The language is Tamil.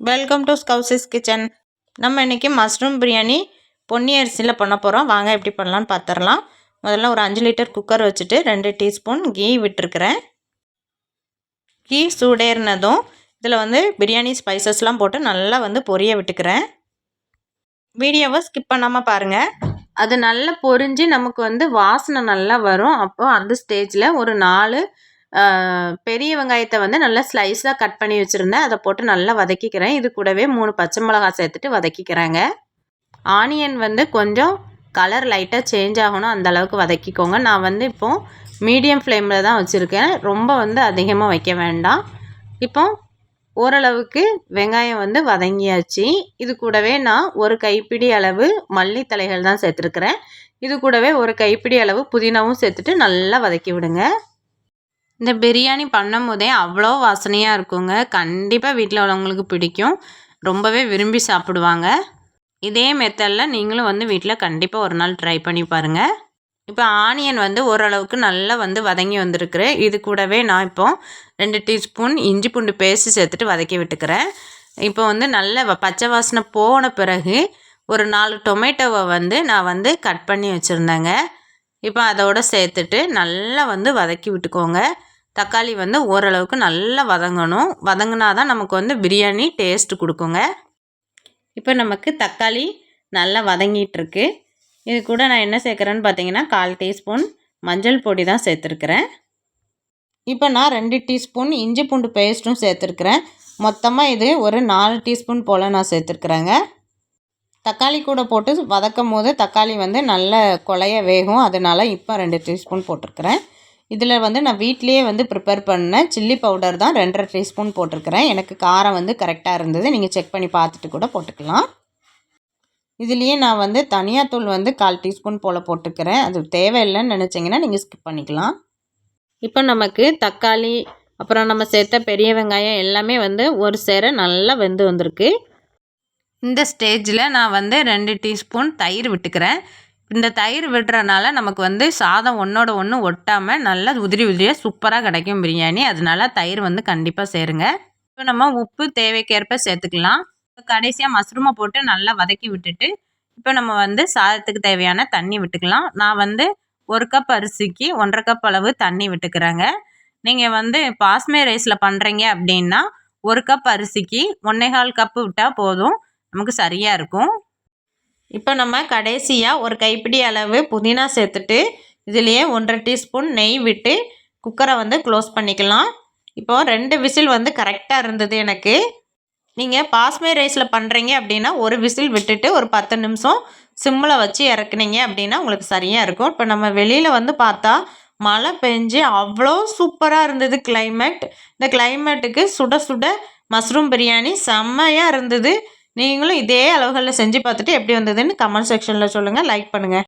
வெல்கம் டு ஸ்கவுசிஸ் கிச்சன் நம்ம இன்றைக்கி மஷ்ரூம் பிரியாணி பொன்னி அரிசியில் பண்ண போகிறோம் வாங்க எப்படி பண்ணலான்னு பார்த்துடலாம் முதல்ல ஒரு அஞ்சு லிட்டர் குக்கர் வச்சுட்டு ரெண்டு டீஸ்பூன் கீ விட்டுருக்குறேன். கீ சூடேறினதும் இதில் வந்து பிரியாணி ஸ்பைசஸ்லாம் போட்டு நல்லா வந்து பொரிய விட்டுக்கிறேன். வீடியோவை ஸ்கிப் பண்ணாமல் பாருங்கள் அது நல்லா பொரிஞ்சு நமக்கு வந்து வாசனை நல்லா வரும். அப்போது அந்த ஸ்டேஜில் ஒரு நாலு பெரிய வெங்காயத்தை வந்து நல்லா ஸ்லைஸாக கட் பண்ணி வச்சுருந்தேன். அதை போட்டு நல்லா வதக்கிக்கிறேன். இது கூடவே மூணு பச்சை மிளகா சேர்த்துட்டு வதக்கிக்கிறேங்க. ஆனியன் வந்து கொஞ்சம் கலர் லைட்டாக சேஞ்ச் ஆகணும். அந்த அளவுக்கு வதக்கிக்கோங்க. நான் வந்து இப்போது மீடியம் ஃப்ளேமில் தான் வச்சுருக்கேன். ரொம்ப வந்து அதிகமாக வைக்க வேண்டாம். இப்போ ஓரளவுக்கு வெங்காயம் வந்து வதங்கியாச்சு. இது கூடவே நான் ஒரு கைப்பிடி அளவு மல்லித்தலைகள் தான் சேர்த்துருக்குறேன். இது கூடவே ஒரு கைப்பிடி அளவு புதினாவும் சேர்த்துட்டு நல்லா வதக்கி விடுங்க. இந்த பிரியாணி பண்ணும் போதே அவ்வளோ வாசனையாக இருக்குங்க. கண்டிப்பாக வீட்டில் உள்ளவங்களுக்கு பிடிக்கும். ரொம்பவே விரும்பி சாப்பிடுவாங்க. இதே மெத்தடில் நீங்களும் வந்து வீட்டில் கண்டிப்பாக ஒரு நாள் ட்ரை பண்ணி பாருங்கள் இப்போ ஆனியன் வந்து ஓரளவுக்கு நல்லா வந்து வதங்கி வந்திருக்குறேன் இது கூடவே நான் இப்போ ரெண்டு டீஸ்பூன் இஞ்சி பூண்டு பேஸ்ட்டு சேர்த்துட்டு வதக்கி விட்டுக்கிறேன். இப்போ வந்து நல்ல பச்சை வாசனை போன பிறகு ஒரு நாலு டொமேட்டோவை வந்து நான் வந்து கட் பண்ணி வச்சுருந்தேங்க. இப்போ அதோடு சேர்த்துட்டு நல்லா வந்து வதக்கி விட்டுக்கோங்க. தக்காளி வந்து ஓரளவுக்கு நல்லா வதங்கணும். வதங்கினா தான் நமக்கு வந்து பிரியாணி டேஸ்ட்டு கொடுக்குங்க. இப்போ நமக்கு தக்காளி நல்லா வதங்கிட்டுருக்கு. இது கூட நான் என்ன சேர்க்குறேன்னு பார்த்தீங்கன்னா கால் டீஸ்பூன் மஞ்சள் பொடி தான் சேர்த்துருக்குறேன். இப்போ நான் ரெண்டு டீஸ்பூன் இஞ்சி பூண்டு பேஸ்ட்டும் சேர்த்துருக்குறேன். மொத்தமாக இது ஒரு நாலு டீஸ்பூன் போல் நான் சேர்த்துருக்குறேங்க. தக்காளி கூட போட்டு வதக்கும் போது தக்காளி வந்து நல்ல கொலைய வேகும். அதனால் இப்போ ரெண்டு டீஸ்பூன் போட்டிருக்கிறேன். இதில் வந்து நான் வீட்லேயே வந்து ப்ரிப்பேர் பண்ணேன் சில்லி பவுடர் தான் ரெண்டரை டீஸ்பூன் போட்டிருக்கிறேன். எனக்கு காரம் வந்து கரெக்டாக இருந்தது. நீங்கள் செக் பண்ணி பார்த்துட்டு கூட போட்டுக்கலாம். இதுலேயே நான் வந்து தனியாத்தூள் வந்து கால் டீஸ்பூன் போல் போட்டுக்கிறேன். அது தேவையில்லைன்னு நினச்சிங்கன்னா நீங்கள் ஸ்கிப் பண்ணிக்கலாம். இப்போ நமக்கு தக்காளி அப்புறம் நம்ம சேர்த்த பெரிய வெங்காயம் எல்லாமே வந்து ஒரு சேர நல்லா வெந்து வந்திருக்கு. இந்த ஸ்டேஜில் நான் வந்து ரெண்டு டீஸ்பூன் தயிர் விட்டுக்கிறேன். இந்த தயிர் விடுறனால நமக்கு வந்து சாதம் ஒன்றோட ஒன்று ஒட்டாமல் நல்லா உதிரி உதிரியாக சூப்பராக கிடைக்கும் பிரியாணி. அதனால தயிர் வந்து கண்டிப்பாக சேருங்க. இப்போ நம்ம உப்பு தேவைக்கேற்ப சேர்த்துக்கலாம். இப்போ கடைசியாக மஷ்ரூமை போட்டு நல்லா வதக்கி விட்டுட்டு இப்போ நம்ம வந்து சாதத்துக்கு தேவையான தண்ணி விட்டுக்கலாம். நான் வந்து ஒரு கப் அரிசிக்கு ஒன்றரை கப் அளவு தண்ணி விட்டுக்கிறேங்க. நீங்கள் வந்து பாஸ்மே ரைஸில் பண்ணுறீங்க அப்படின்னா ஒரு கப் அரிசிக்கு ஒன்றேகால் கப்பு விட்டால் போதும். நமக்கு சரியாக இருக்கும். இப்போ நம்ம கடைசியாக ஒரு கைப்பிடி அளவு புதினா சேர்த்துட்டு இதுலேயே ஒன்றரை டீஸ்பூன் நெய் விட்டு குக்கரை வந்து க்ளோஸ் பண்ணிக்கலாம். இப்போது ரெண்டு விசில் வந்து கரெக்டாக இருந்தது எனக்கு. நீங்கள் பாஸ்மே ரைஸில் பண்ணுறீங்க அப்படின்னா ஒரு விசில் விட்டுட்டு ஒரு பத்து நிமிஷம் சிம்மில் வச்சு இறக்குனீங்க அப்படின்னா உங்களுக்கு சரியாக இருக்கும். இப்போ நம்ம வெளியில் வந்து பார்த்தா மழை பெஞ்சு அவ்வளோ சூப்பராக இருந்தது கிளைமேட் இந்த கிளைமேட்டுக்கு சுட சுட மஷ்ரூம் பிரியாணி செம்மையாக இருந்தது. நீங்களும் இதே அளவுகளில் செஞ்சு பார்த்துட்டு எப்படி வந்ததுன்னு கமெண்ட் செக்ஷனில் சொல்லுங்கள் லைக் பண்ணுங்கள்